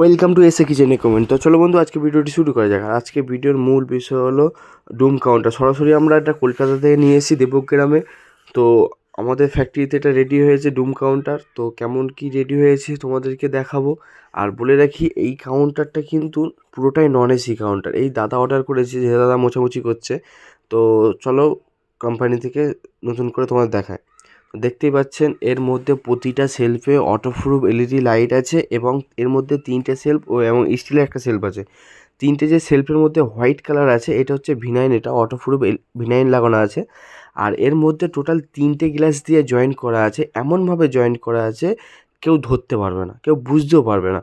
Welcome to এসে কিচেনে comment তো চলো বন্ধু, আজকে ভিডিওটি শুরু করা যাক। আজকে ভিডিওর মূল বিষয় হলো ডুম কাউন্টার সরাসরি আমরা এটা কলকাতা থেকে নিয়ে এসেছি দেবগ্রামে তো আমাদের ফ্যাক্টরিতে এটা রেডি হয়েছে ডুম কাউন্টার তো কেমন কি রেডি হয়েছে তোমাদেরকে দেখাবো। আর বলে রাখি, এই কাউন্টারটা কিন্তু পুরোটাই নন এসি কাউন্টার এই দাদা অর্ডার করেছে, যে দাদা মোছামুছি করছে। তো চলো কোম্পানি থেকে নতুন করে তোমাদের দেখায়। দেখতেই পাচ্ছেন, এর মধ্যে প্রতিটা সেলফে অটোপ্রুফ এলইডি লাইট আছে এবং এর মধ্যে তিনটে সেলফ ও এবং স্টিলের একটা সেলফ আছে। তিনটে যে সেলফের মধ্যে হোয়াইট কালার আছে, এটা হচ্ছে ভিনাইন এটা অটোপ্রুফ ভিনাইন লাগানো আছে। আর এর মধ্যে টোটাল তিনটে গ্লাস দিয়ে জয়েন্ট করা আছে, এমনভাবে জয়েন্ট করা আছে, কেউ ধরতে পারবে না, কেউ বুঝতেও পারবে না।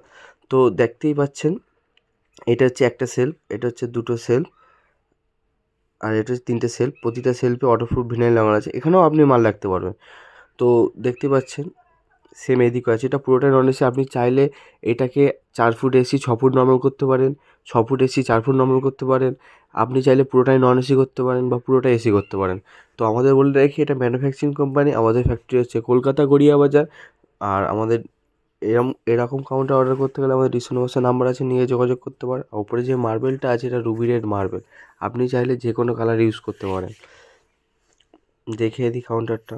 তো দেখতেই পাচ্ছেন, এটা হচ্ছে একটা সেলফ এটা হচ্ছে দুটো সেলফ আর এটা হচ্ছে তিনটে সেলফ প্রতিটা সেলফে অটোপ্রুফ ভিনাইল লাগানো আছে। এখানেও আপনি মাল রাখতে পারবেন। তো দেখতে পাচ্ছেন সেম এদিকে আছে। এটা পুরোটাই নন এসি আপনি চাইলে এটাকে চার ফুট এসি ছ ফুট নর্মাল করতে পারেন, ছ ফুট এসি চার ফুট নর্মাল করতে পারেন। আপনি চাইলে পুরোটাই নন এসি করতে পারেন বা পুরোটাই এসি করতে পারেন। তো আমাদের বলে রাখি, এটা ম্যানুফ্যাকচারিং কোম্পানি আমাদের ফ্যাক্টরি হচ্ছে কলকাতা গড়িয়া বাজার আর আমাদের এরম, এরকম কাউন্টার অর্ডার করতে গেলে আমাদের বক্সে নাম্বার আছে, নিয়ে যোগাযোগ করতে পারেন ওপরে যে মার্বেলটা আছে, এটা রুবি রেড মার্বেল আপনি চাইলে যে কোনো কালার ইউজ করতে পারেন। দেখিয়ে দিই কাউন্টারটা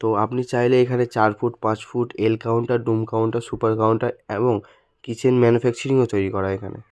তো আপনি চাইলে এখানে চার ফুট পাঁচ ফুট এল কাউন্টার ডুম কাউন্টার সুপার কাউন্টার এবং কিচেন ম্যানুফ্যাকচারিংও তৈরি করা এখানে।